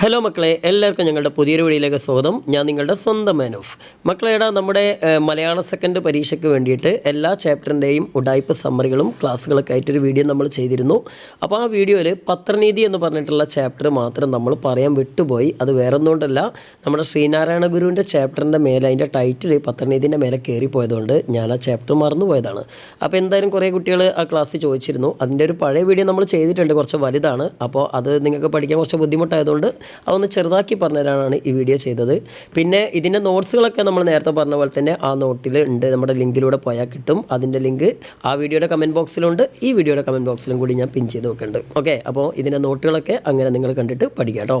Hello മക്കളെ എല്ലാവർക്കും ഞങ്ങളുടെ പുതിയൊരു വീഡിയോയിലേക്ക് സ്വാഗതം. ഞാൻ നിങ്ങളുടെ സ്വന്തം മാനോഫ് മക്കളേടാ നമ്മുടെ മലയാള സെക്കൻഡ് പരീക്ഷയ്ക്ക് വേണ്ടിയിട്ട് എല്ലാ ചാപ്റ്ററിന്റെയും ഉടായ്പ സമ്മറികളും ക്ലാസ്സുകളൊക്കെ ആയിട്ടൊരു വീഡിയോ നമ്മൾ ചെയ്തിരുന്നു. അപ്പോൾ ആ വീഡിയോയിൽ പത്രനീതി എന്ന് പറഞ്ഞിട്ടുള്ള ചാപ്റ്റർ മാത്രം നമ്മൾ പറയാൻ വിട്ടുപോയി. അത് വേറെ ഒന്നുകൊണ്ടല്ല നമ്മുടെ ശ്രീനാരായണ ഗുരുവിന്റെ ചാപ്റ്ററിന്റെ മേലെ അതിന്റെ ടൈറ്റിൽ പത്രനീതിന്റെ മേലെ കയറിപ്പോയതുകൊണ്ട് ഞാൻ ആ ചാപ്റ്റർ മറന്നുപോയതാണ്. അപ്പോൾ എന്തായാലും കുറേ കുട്ടികൾ ആ ക്ലാസ് ചോദിച്ചിരുന്നു. അതിന്റെ ഒരു പഴയ വീഡിയോ നമ്മൾ ചെയ്തിട്ടുണ്ട് കുറച്ച് വലുതാണ്. അപ്പോൾ അത് നിങ്ങൾക്ക് പഠിക്കാൻ കുറച്ച് ബുദ്ധിമുട്ടായതുകൊണ്ട് അതൊന്ന് ചെറുതാക്കി പറഞ്ഞുതരാനാണ് ഈ വീഡിയോ ചെയ്തത്. പിന്നെ ഇതിന്റെ നോട്ട്സുകളൊക്കെ നമ്മൾ നേരത്തെ പറഞ്ഞ പോലെ തന്നെ ആ നോട്ടിൽ ഉണ്ട്. നമ്മുടെ ലിങ്കിലൂടെ പോയാൽ കിട്ടും. അതിന്റെ ലിങ്ക് ആ വീഡിയോയുടെ കമന്റ് ബോക്സിലുണ്ട് ഈ വീഡിയോയുടെ കമന്റ് ബോക്സിലും കൂടി ഞാൻ പിൻ ചെയ്ത് വെക്കുന്നുണ്ട് ഓക്കെ അപ്പോൾ ഇതിന്റെ നോട്ടുകളൊക്കെ അങ്ങനെ നിങ്ങൾ കണ്ടിട്ട് പഠിക്കാം കേട്ടോ.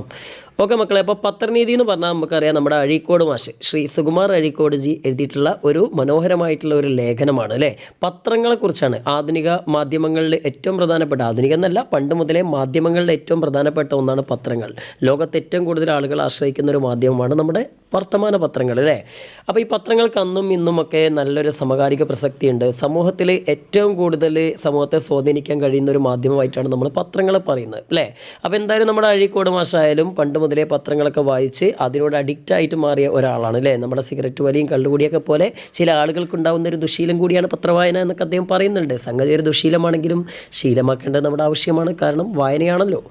ഓക്കെ മക്കളെ അപ്പോൾ പത്രനീതി എന്ന് പറഞ്ഞാൽ നമുക്കറിയാം നമ്മുടെ അഴീക്കോട് മാഷ് ശ്രീ സുകുമാർ അഴീക്കോട് ജി എഴുതിയിട്ടുള്ള ഒരു മനോഹരമായിട്ടുള്ള ഒരു ലേഖനമാണ് അല്ലേ? പത്രങ്ങളെക്കുറിച്ചാണ് ആധുനിക മാധ്യമങ്ങളിൽ ഏറ്റവും പ്രധാനപ്പെട്ട ആധുനിക എന്നല്ല പണ്ട് മുതലേ മാധ്യമങ്ങളിൽ ഏറ്റവും പ്രധാനപ്പെട്ട ഒന്നാണ് പത്രങ്ങൾ. ലോകത്ത് ഏറ്റവും കൂടുതൽ ആളുകൾ ആശ്രയിക്കുന്ന ഒരു മാധ്യമമാണ് നമ്മുടെ വർത്തമാന പത്രങ്ങൾ അല്ലേ? അപ്പോൾ ഈ പത്രങ്ങൾക്ക് അന്നും ഇന്നുമൊക്കെ നല്ലൊരു സമകാലിക പ്രസക്തിയുണ്ട്. സമൂഹത്തിൽ ഏറ്റവും കൂടുതൽ സമൂഹത്തെ സ്വാധീനിക്കാൻ കഴിയുന്ന ഒരു മാധ്യമമായിട്ടാണ് നമ്മൾ പത്രങ്ങളെ പറയുന്നത് അല്ലേ? അപ്പോൾ എന്തായാലും നമ്മുടെ അഴീക്കോട് മാഷായാലും പണ്ട് മുതലേ പത്രങ്ങളൊക്കെ വായിച്ച് അതിനോട് അഡിക്റ്റ് ആയിട്ട് മാറിയ ഒരാളാണ് അല്ലേ? നമ്മുടെ സിഗരറ്റ് വലിയും കള്ളുകൂടിയൊക്കെ പോലെ ചില ആളുകൾക്ക് ഉണ്ടാകുന്ന ഒരു ദുശീലം കൂടിയാണ് പത്രവായന എന്നൊക്കെ അദ്ദേഹം പറയുന്നുണ്ട്. സംഗതി ഒരു ദുശീലമാണെങ്കിലും ശീലമാക്കേണ്ടത് നമ്മുടെ ആവശ്യമാണ്. കാരണം വായനയാണല്ലോ.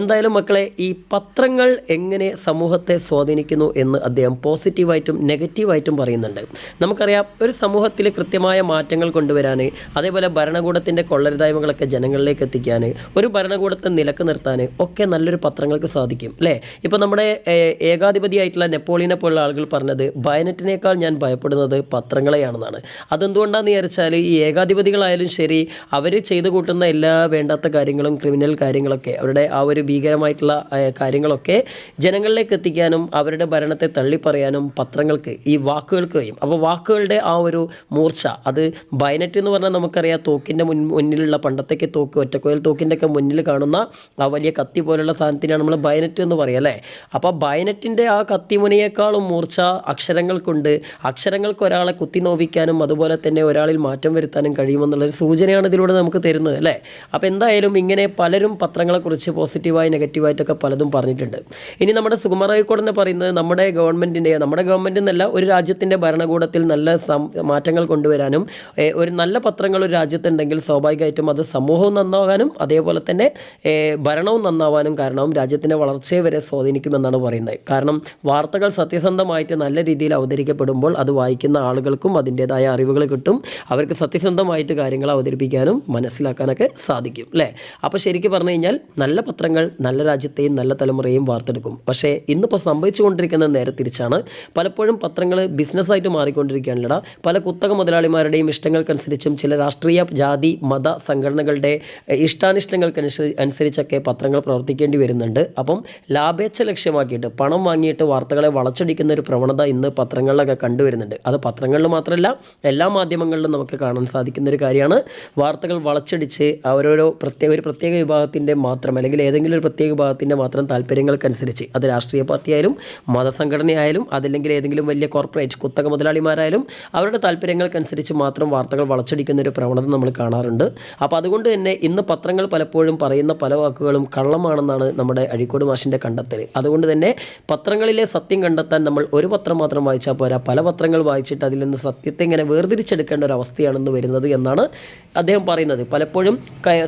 എന്തായാലും മക്കളെ ഈ പത്രങ്ങൾ എങ്ങനെ സമൂഹത്തെ സ്വാധീനിക്കുന്നു എന്ന് അദ്ദേഹം പോസിറ്റീവായിട്ടും നെഗറ്റീവായിട്ടും പറയുന്നുണ്ട്. നമുക്കറിയാം ഒരു സമൂഹത്തിൽ കൃത്യമായ മാറ്റങ്ങൾ കൊണ്ടുവരാൻ അതേപോലെ ഭരണകൂടത്തിന്റെ കൊള്ളരുതായ്മകളൊക്കെ ജനങ്ങളിലേക്ക് എത്തിക്കാൻ ഒരു ഭരണകൂടത്തെ നിലയ്ക്ക് നിർത്താൻ ഒക്കെ നല്ലൊരു പത്രങ്ങൾക്ക് സാധിക്കും അല്ലേ? ഇപ്പോൾ നമ്മുടെ ഏകാധിപതിയായിട്ടുള്ള നെപ്പോളിയനെ പോലുള്ള ആളുകൾ പറഞ്ഞത് ബയനറ്റിനേക്കാൾ ഞാൻ ഭയപ്പെടുന്നത് പത്രങ്ങളെയാണെന്നാണ്. അതെന്തുകൊണ്ടാണെന്ന് വിചാരിച്ചാൽ ഈ ഏകാധിപതികളായാലും ശരി അവർ ചെയ്തു കൂട്ടുന്ന എല്ലാ വേണ്ടാത്ത കാര്യങ്ങളും ക്രിമിനൽ കാര്യങ്ങളൊക്കെ അവരുടെ ആ ഒരു ഭീകരമായിട്ടുള്ള ഏഹ്, കാര്യങ്ങളൊക്കെ ജനങ്ങളിലേക്ക് എത്തിക്കാനും അവരുടെ ഭരണത്തെ തള്ളിപ്പറയാനും പത്രങ്ങൾക്ക് ഈ വാക്കുകൾക്ക് കഴിയും. അപ്പോൾ വാക്കുകളുടെ ആ ഒരു മൂർച്ച അത് ബൈനറ്റ് എന്ന് പറഞ്ഞാൽ നമുക്കറിയാം തോക്കിന്റെ മുൻ മുന്നിലുള്ള പണ്ടത്തേക്ക് തോക്ക് ഒറ്റക്കോയൽ തോക്കിന്റെ ഒക്കെ മുന്നിൽ കാണുന്ന ആ വലിയ കത്തി പോലുള്ള സാധനത്തിനാണ് നമ്മൾ ബൈനറ്റ് എന്ന് പറയുക അല്ലേ? അപ്പോൾ ബൈനറ്റിന്റെ ആ കത്തിമുനയേക്കാളും മൂർച്ച അക്ഷരങ്ങൾക്കുണ്ട്. അക്ഷരങ്ങൾക്ക് ഒരാളെ കുത്തി നോവിക്കാനും അതുപോലെ തന്നെ ഒരാളിൽ മാറ്റം വരുത്താനും കഴിയുമെന്നുള്ളൊരു സൂചനയാണ് ഇതിലൂടെ നമുക്ക് തരുന്നത് അല്ലേ? അപ്പോൾ എന്തായാലും ഇങ്ങനെ പലരും പത്രങ്ങളെക്കുറിച്ച് പോസിറ്റീവായി നെഗറ്റീവായിട്ടൊക്കെ പലതും പറഞ്ഞിട്ടുണ്ട്. ഇനി നമ്മുടെ സുകുമാർ എന്ന് പറയുന്നത് നമ്മുടെ ഗവൺമെന്റിന്റെ നമ്മുടെ ഗവൺമെന്റ് എന്നല്ല ഒരു രാജ്യത്തിന്റെ ഭരണകൂടത്തിൽ നല്ല മാറ്റങ്ങൾ കൊണ്ടുവരാനും ഒരു നല്ല പത്രങ്ങൾ ഒരു രാജ്യത്തുണ്ടെങ്കിൽ സ്വാഭാവികമായിട്ടും അത് സമൂഹവും നന്നാവാനും അതേപോലെ തന്നെ ഭരണവും നന്നാവാനും കാരണവും രാജ്യത്തിന്റെ വളർച്ചയെ വരെ സ്വാധീനിക്കുമെന്നാണ് പറയുന്നത്. കാരണം വാർത്തകൾ സത്യസന്ധമായിട്ട് നല്ല രീതിയിൽ അവതരിക്കപ്പെടുമ്പോൾ അത് വായിക്കുന്ന ആളുകൾക്കും അതിന്റേതായ അറിവുകൾ കിട്ടും. അവർക്ക് സത്യസന്ധമായിട്ട് കാര്യങ്ങൾ അവതരിപ്പിക്കാനും മനസ്സിലാക്കാനൊക്കെ സാധിക്കും അല്ലേ? അപ്പോൾ ശരിക്കും പറഞ്ഞു കഴിഞ്ഞാൽ നല്ല പത്രങ്ങൾ നല്ല രാജ്യത്തെയും നല്ല തലമുറയെയും വാർത്തെടുക്കും. പക്ഷേ ഇന്നിപ്പോൾ സംഭവിച്ചുകൊണ്ടിരിക്കുന്ന നേരെ തിരിച്ചാണ് പലപ്പോഴും പത്രങ്ങൾ ബിസിനസ്സായിട്ട് മാറിക്കൊണ്ടിരിക്കുകയാണല്ലടാ. പല കുത്തക മുതലാളിമാരുടെയും ഇഷ്ടങ്ങൾക്കനുസരിച്ചും ചില രാഷ്ട്രീയ ജാതി മത സംഘടനകളുടെ ഇഷ്ടാനിഷ്ടങ്ങൾക്കനുസരി അനുസരിച്ചൊക്കെ പത്രങ്ങൾ പ്രവർത്തിക്കേണ്ടി വരുന്നുണ്ട്. അപ്പം ലാഭേച്ഛ ലക്ഷ്യമാക്കിയിട്ട് പണം വാങ്ങിയിട്ട് വാർത്തകളെ വളച്ചൊടിക്കുന്ന ഒരു പ്രവണത ഇന്ന് പത്രങ്ങളിലൊക്കെ കണ്ടുവരുന്നുണ്ട്. അത് പത്രങ്ങളിൽ മാത്രമല്ല എല്ലാ മാധ്യമങ്ങളിലും നമുക്ക് കാണാൻ സാധിക്കുന്ന ഒരു കാര്യമാണ്. വാർത്തകൾ വളച്ചടിച്ച് ഓരോരോ പ്രത്യേക ഒരു പ്രത്യേക വിഭാഗത്തിന്റെ മാത്രം അല്ലെങ്കിൽ ഏതെങ്കിലും ഒരു പ്രത്യേക വിഭാഗത്തിന്റെ മാത്രം താല്പര്യങ്ങൾക്കനുസരിച്ച് അത് രാഷ്ട്രീയ പാർട്ടിയായാലും മതസംഘടനയായാലും അതല്ലെങ്കിൽ ഏതെങ്കിലും വലിയ കോർപ്പറേറ്റ് കുത്തക മുതലാളിമാരായാലും അവരുടെ താല്പര്യങ്ങൾക്കനുസരിച്ച് മാത്രം വാർത്തകൾ വളച്ചടിക്കുന്ന ഒരു പ്രവണത നമ്മൾ കാണാറുണ്ട്. അപ്പോൾ അതുകൊണ്ട് തന്നെ ഇന്ന് പത്രങ്ങൾ പലപ്പോഴും പറയുന്ന പല വാക്കുകളും കള്ളമാണെന്നാണ് നമ്മുടെ അഴീക്കോട് മാഷിന്റെ കണ്ടെത്തൽ അതുകൊണ്ട് തന്നെ പത്രങ്ങളിലെ സത്യം കണ്ടെത്താൻ നമ്മൾ ഒരു പത്രം മാത്രം വായിച്ചാൽ പോരാ. പല പത്രങ്ങൾ വായിച്ചിട്ട് അതിൽ നിന്ന് സത്യത്തെ ഇങ്ങനെ വേർതിരിച്ചെടുക്കേണ്ട ഒരു അവസ്ഥയാണെന്ന് വരുന്നത് എന്നാണ് അദ്ദേഹം പറയുന്നത്. പലപ്പോഴും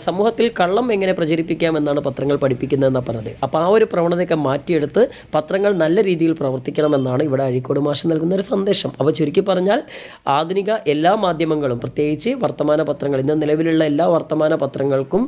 സമൂഹത്തിൽ കള്ളം എങ്ങനെ പ്രചരിപ്പിക്കാം എന്നാണ് പത്രങ്ങൾ പഠിപ്പിക്കുന്നതെന്നാണ് പറഞ്ഞത്. അപ്പോൾ ആ ഒരു പ്രവണതയൊക്കെ മാറ്റിയെടുത്ത് പത്രങ്ങൾ നല്ല രീതിയിൽ പ്രവർത്തിക്കണമെന്നാണ് ഇവിടെ അഴീക്കോട് മാഷ് നൽകുന്ന ഒരു സന്ദേശം. അപ്പോൾ ചുരുക്കി പറഞ്ഞാൽ ആധുനിക എല്ലാ മാധ്യമങ്ങളും പ്രത്യേകിച്ച് വർത്തമാന പത്രങ്ങൾ ഇന്ന് നിലവിലുള്ള എല്ലാ വർത്തമാന പത്രങ്ങൾക്കും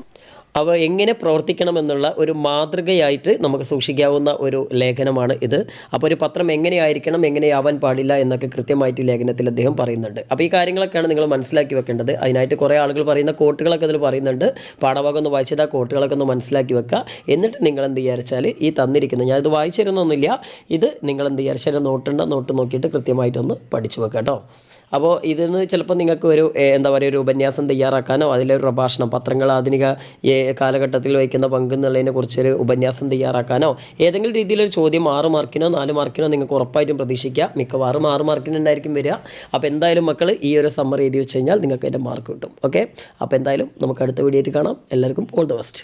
അവ എങ്ങനെ പ്രവർത്തിക്കണമെന്നുള്ള ഒരു മാതൃകയായിട്ട് നമുക്ക് സൂക്ഷിക്കാവുന്ന ഒരു ലേഖനമാണ് ഇത്. അപ്പോൾ ഒരു പത്രം എങ്ങനെയായിരിക്കണം എങ്ങനെയാവാൻ പാടില്ല എന്നൊക്കെ കൃത്യമായിട്ട് ലേഖനത്തിൽ അദ്ദേഹം പറയുന്നുണ്ട്. അപ്പോൾ ഈ കാര്യങ്ങളൊക്കെയാണ് നിങ്ങൾ മനസ്സിലാക്കി വെക്കേണ്ടത്. അതിനായിട്ട് കുറേ ആളുകൾ പറയുന്ന കോട്ടുകളൊക്കെ അതിൽ പറയുന്നുണ്ട്. പാഠഭാഗം ഒന്ന് വായിച്ചിട്ട് ആ കോട്ടുകളൊക്കെ ഒന്ന് മനസ്സിലാക്കി വെക്കുക. എന്നിട്ട് നിങ്ങൾ എന്ത് വിചാരിച്ചാൽ ഈ തന്നിരിക്കുന്നത് ഞാനിത് വായിച്ചു തരുന്നൊന്നുമില്ല ഇത് നിങ്ങൾ എന്ത് വിചാരിച്ചാൽ നോട്ടുണ്ട് നോട്ട് നോക്കിയിട്ട് കൃത്യമായിട്ടൊന്ന് പഠിച്ചു വെക്കാം കേട്ടോ. അപ്പോൾ ഇതിന്ന് ചിലപ്പോൾ നിങ്ങൾക്ക് ഒരു എന്താ പറയുക ഒരു ഉപന്യാസം തയ്യാറാക്കാനോ അതിലൊരു പ്രഭാഷണം പത്രങ്ങൾ ആധുനിക കാലഘട്ടത്തിൽ വഹിക്കുന്ന പങ്ക് എന്നുള്ളതിനെ കുറിച്ചൊരു ഉപന്യാസം തയ്യാറാക്കാനോ ഏതെങ്കിലും രീതിയിലൊരു ചോദ്യം ആറ് മാർക്കിനോ നാല് മാർക്കിനോ നിങ്ങൾക്ക് ഉറപ്പായിട്ടും പ്രതീക്ഷിക്കുക മിക്കവാറും ആറ് മാർക്കിനുണ്ടായിരിക്കും വരിക. അപ്പോൾ എന്തായാലും മക്കൾ ഈ ഒരു സമ്മർ എഴുതി വെച്ച് കഴിഞ്ഞാൽ നിങ്ങൾക്ക് അതിന്റെ മാർക്ക് കിട്ടും. ഓക്കെ? അപ്പോൾ എന്തായാലും നമുക്ക് അടുത്ത വീഡിയോ ആയിട്ട് കാണാം. എല്ലാവർക്കും ഓൾ ദ ബെസ്റ്റ്.